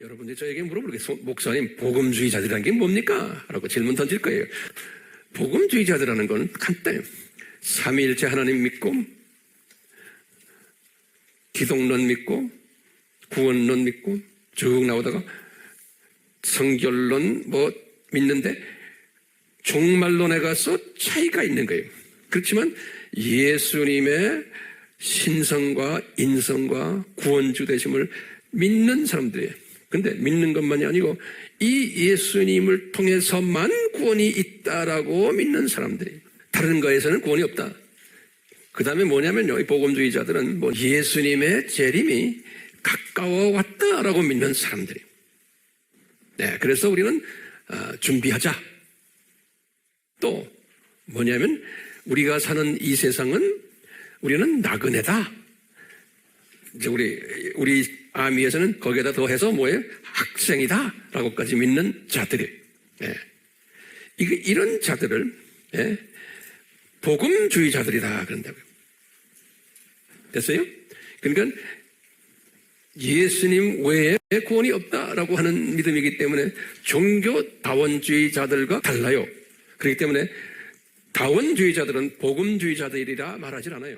여러분들이 저에게 물어보겠어. 목사님, 복음주의자들이라는 게 뭡니까? 라고 질문 던질 거예요. 복음주의자들이라는 건 간단해요. 삼위일체 하나님 믿고, 기독론 믿고, 구원론 믿고, 쭉 나오다가 성결론 뭐 믿는데 종말론에 가서 차이가 있는 거예요. 그렇지만 예수님의 신성과 인성과 구원주 되심을 믿는 사람들이에요. 근데 믿는 것만이 아니고 이 예수님을 통해서만 구원이 있다라고 믿는 사람들이 다른 거에서는 구원이 없다. 그 다음에 뭐냐면요. 이 복음주의자들은 뭐 예수님의 재림이 가까워 왔다라고 믿는 사람들이. 네, 그래서 우리는 어, 준비하자. 또 뭐냐면 우리가 사는 이 세상은 우리는 나그네다. 이제 우리 우리 아미에서는 거기에다 더해서 뭐예요? 학생이다라고까지 믿는 자들이. 예. 이거 이런 자들을 예? 복음주의자들이다 그런다고요. 됐어요? 그러니까 예수님 외에 구원이 없다라고 하는 믿음이기 때문에 종교 다원주의자들과 달라요. 그렇기 때문에 다원주의자들은 복음주의자들이라 말하지 않아요.